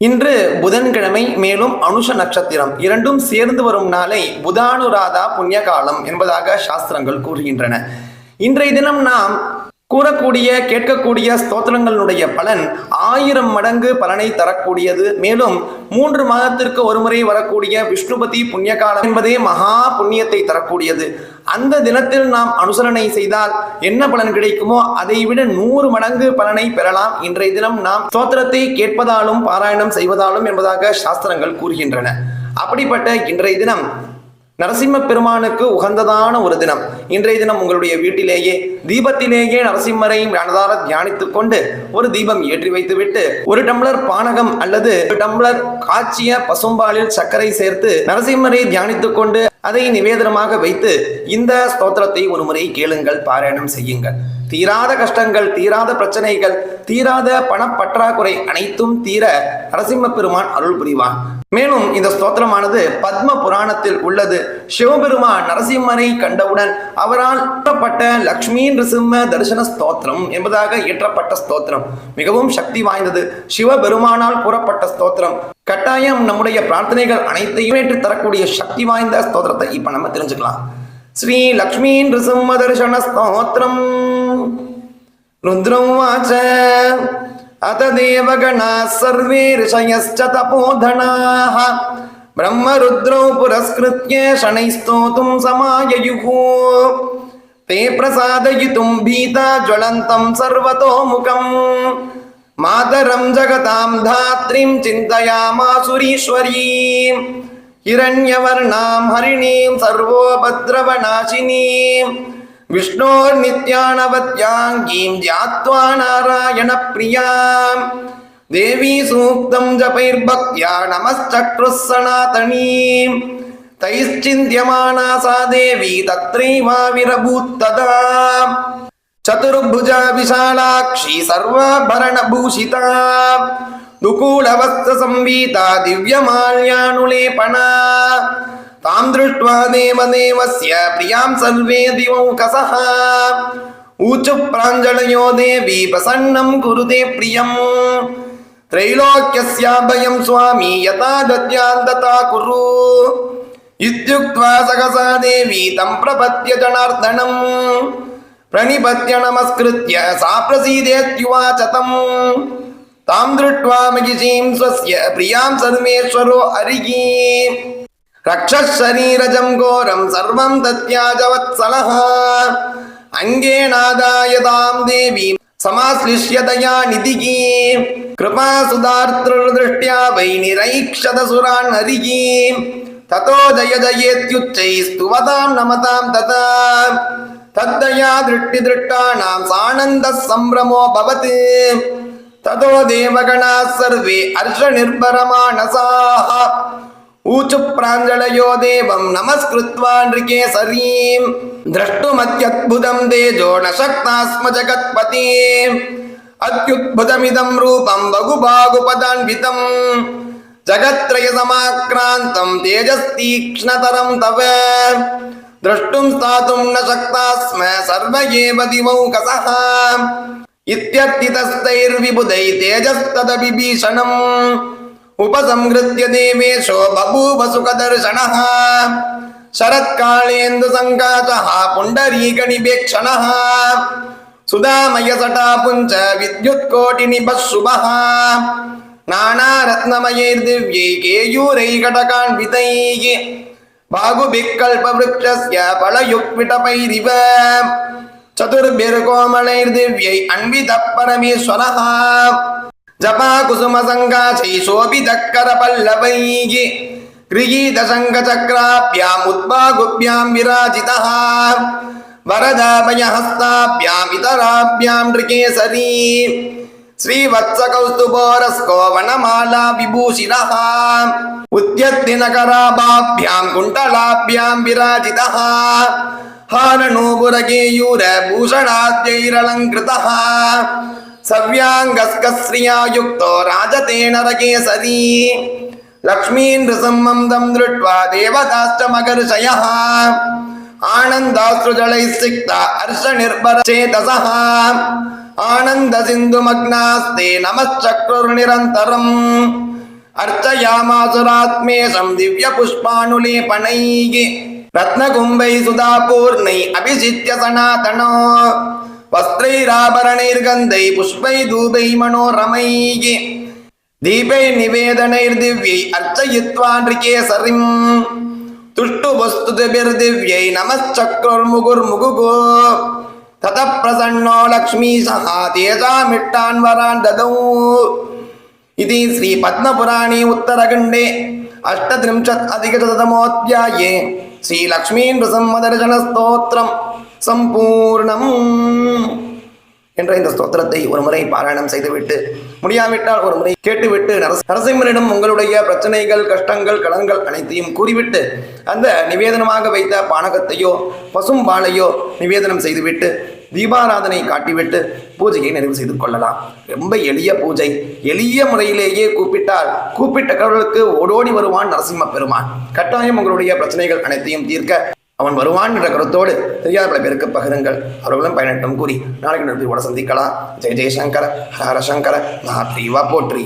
இன்று புதன்கிழமை மேலும் அனுஷ நட்சத்திரம் இரண்டும் சேர்ந்து வரும் நாளை புதானுராதா புண்ணிய காலம் என்பதாக சாஸ்திரங்கள் கூறுகின்றன. இன்றைய தினம் நாம் கூறக்கூடிய கேட்கக்கூடிய ஸ்தோத்திரங்களுடைய பலன் ஆயிரம் மடங்கு பலனை தரக்கூடியது. மேலும் மூன்று மாதத்திற்கு ஒருமுறை வரக்கூடிய விஷ்ணுபதி புண்ணியகாலம் என்பதே மகா புண்ணியத்தை தரக்கூடியது. அந்த தினத்தில் நாம் அனுசரணை செய்தால் என்ன பலன் கிடைக்குமோ அதை விட நூறு மடங்கு பலனை பெறலாம். இன்றைய தினம் நாம் ஸ்தோத்திரத்தை கேட்பதாலும் பாராயணம் செய்வதாலும் என்பதாக சாஸ்திரங்கள் கூறுகின்றன. அப்படிப்பட்ட இன்றைய தினம் நரசிம்ம பெருமானுக்கு உகந்ததான ஒரு தினம். இன்றைய தினம் உங்களுடைய வீட்டிலேயே தீபத்திலேயே நரசிம்மரையும் மனதார தியானித்துக் கொண்டு ஒரு தீபம் ஏற்றி வைத்துவிட்டு ஒரு டம்ளர் பானகம் அல்லது ஒரு டம்ளர் காய்ச்சிய பசும்பாலில் சர்க்கரை சேர்த்து நரசிம்மரை தியானித்துக் கொண்டு அதை நிவேதனமாக வைத்து இந்த ஸ்தோத்திரத்தை ஒரு முறை கேளுங்கள் பாராயணம் செய்யுங்கள். தீராத கஷ்டங்கள் தீராத பிரச்சனைகள் தீராத பணப்பற்றாக்குறை அனைத்தும் தீர நரசிம்ம பெருமான் அருள் புரிவான். மேலும் இந்த ஸ்தோத்திரமானது பத்ம புராணத்தில் உள்ளது. சிவபெருமான் நரசிம்மனை கண்டவுடன் அவரால் இயற்றப்பட்ட லக்ஷ்மி நிருசிம்ம தரிசன ஸ்தோத்திரம் என்பதாக இயற்றப்பட்ட ஸ்தோத்திரம். மிகவும் சக்தி வாய்ந்தது. சிவபெருமானால் கூறப்பட்ட ஸ்தோத்திரம். கட்டாயம் நம்முடைய பிரார்த்தனைகள் அனைத்தையும் ஏற்று தரக்கூடிய சக்தி வாய்ந்த ஸ்தோத்திரத்தை இப்ப நம்ம தெரிஞ்சுக்கலாம். ஸ்ரீ லக்ஷ்மி நிருசிம்ம தரிசன ஸ்தோத்திரம். ருத்ரம் வாச்ச. अत देवगणाः सर्वे ऋषयश्च तपोधनाः ब्रह्मरुद्रौ पुरस्कृत्य शनैः स्तोतुं समाययुः ते प्रसादयितुं भीता ज्वलन्तं सर्वतोमुखम् मातरं जगतां धात्रीं चिन्तयामासुरीश्वरीं हिरण्यवर्णां हरिणीं सर्वोपद्रवनाशिनीम् विष्णोर्नित्यानवत्याङ्गीं ध्यात्वा नारायणप्रियाम् देवी सूक्तं जपैर्भक्त्या नमश्चक्रुः सनातनीम् तैश्चिन्त्यमाना सा देवी तत्रैवाविरभूत्तदा चतुर्भुजा विशालाक्षी सर्वाभरणभूषिता दुकूलवस्त्रसंवीता दिव्यमाल्यानुलेपना तां दृष्ट्वा देवदेवस्य प्रियां सर्वे दिवौकसः ऊचु प्राञ्जलयो देवी प्रसन्नं कुरुते प्रियम् त्रैलोक्यस्याभयं स्वामी यथा दद्यान् तथा कुरु इत्युक्त्वा सहसा देवी तं प्रपद्य जनार्दनम् प्रणिपत्य नमस्कृत्य सा प्रसीदेत्युवाच तम् तां दृष्ट्वा महिषीं स्वस्य प्रियां सर्वेश्वरो हरिः ரக்ஷரீரஜம் கோரம் சர்வம் தத்யாஜவத்சலஹ அங்கே நாதாயதாம் தேவி சமாஸ்லிஷ்யதயா நிதிகி கிருபா சுதார்த்திருஷ்டியா வை நிரைக்ஷத சுரான் ஹரிகி ததோ ஜய ஜயேத்யுச்சை ஸ்துவதாம் நமதாம் ததா தத்தயா திருஷ்டி திருஷ்டானாம் சானந்த சம்பிரமோ பவத்து ததோ தேவகணா சர்வே அர்ஷ நிர்பரமானசாக ऊचु प्राञ्जलयो देवं नमस्कृत्वा नृकेसरीं द्रष्टुमत्यद्भुतं तेजो न शक्ता स्म जगत्पति। अत्युद्भुतमिदं रूपं बहुबाहुपदान्वितं। जगत्त्रयसमाक्रान्तं तेजस्तीक्ष्णतरं तव। द्रष्टुं स्थातुं न शक्ता स्म सर्व एव दिवौकसः इत्यर्थितस्तैर्विबुधै तेजस्तदपि उपसंहृत्य देवेशो बभूव सुखदर्शनः शरत्कालेन्दुसङ्काचः पुण्डरीकनिवेक्षणः सुधामयसटापुञ्च विद्युत्कोटिनिभः शुभः नानारत्नमयैर्दिव्यै केयूरैकटकान्वितैः बाहुभिः कल्पवृक्षस्य फलयुक्विटपैरिव चतुर्भिर्कोमलैर्दिव्यै अन्वितः परमेश्वरः जपा कुसुम सङ्गाचै शोभितकर पल्लवैः गृहीतशङ्खचक्राभ्यामुद्बाहुभ्यां विराजितः वरदाभयहस्ताभ्यामितराभ्यां नृकेसरी श्रीवत्सकौस्तुभोरस्को वनमाला विभूषितः उद्यद्दिनकराभाभ्यां कुण्डलाभ्यां विराजितः हारनूपुरकेयूरभूषणाद्यैरलङ्कृतः सव्याङ्गस्कश्रिया युक्तो राजतेन रकेसरी लक्ष्मीन्द्रसम्मं तं दृष्ट्वा देवताश्च मकर्षयः आनन्दाश्रुजलैः सिक्ता हर्षनिर्भरचेतसः आनन्दसिन्धुमग्नास्ते नमश्चक्रुर्निरन्तरम् अर्चयामासुरात्मेशं दिव्यपुष्पानुलेपनैः रत्नकुम्भैः सुधापूर्णै अभिषिच्य सनातनो वस्त्रैराभरणैर्गन्धैः पुष्पैः धूपैः मनोरमैः दीपैर्निवेदनैर्दिव्यै अर्चयित्वा नृकेसरिम् तुष्टुवस्तुतिभिर्दिव्यै नमश्चक्रुर्मुगुर्मुगुगो ततः प्रसन्नो लक्ष्मीशः तेषामिष्टान् वरान् ददौ इति श्रीपद्मपुराणे उत्तरखण्डे अष्टत्रिंशत् अधिकशततमोऽध्याये श्रीलक्ष्मीनृसंवदर्शनस्तोत्रं சம்பூர்ணம் என்ற இந்த ஸ்தோத்திரத்தை ஒரு முறை பாராயணம் செய்துவிட்டு முடியாவிட்டால் ஒரு முறை கேட்டுவிட்டு நரசிம்மனிடம் உங்களுடைய பிரச்சனைகள் கஷ்டங்கள் கடன்கள் அனைத்தையும் கூறிவிட்டு அந்த நிவேதனமாக வைத்த பானகத்தையோ பசும் பாலையோ நிவேதனம் செய்துவிட்டு தீபாராதனை காட்டிவிட்டு பூஜையை நிறைவு செய்து கொள்ளலாம். ரொம்ப எளிய பூஜை. எளிய முறையிலேயே கூப்பிட்டால் கூப்பிட்ட கடவுளுக்கு ஓடோடி வருவான் நரசிம்ம பெருமான். கட்டாயம் உங்களுடைய பிரச்சனைகள் அனைத்தையும் தீர்க்க அவன் வருவான் என்ற கருத்தோடு தெரியாத பல பேருக்கு பகிருங்கள். அவர்களும் பயனட்டம் கூறி நாளைக்கு நிறுத்தி சந்திக்கலாம். ஜெய ஜெயசங்கர ஹர ஹர சங்கர மகாத்ரீவா போற்றி.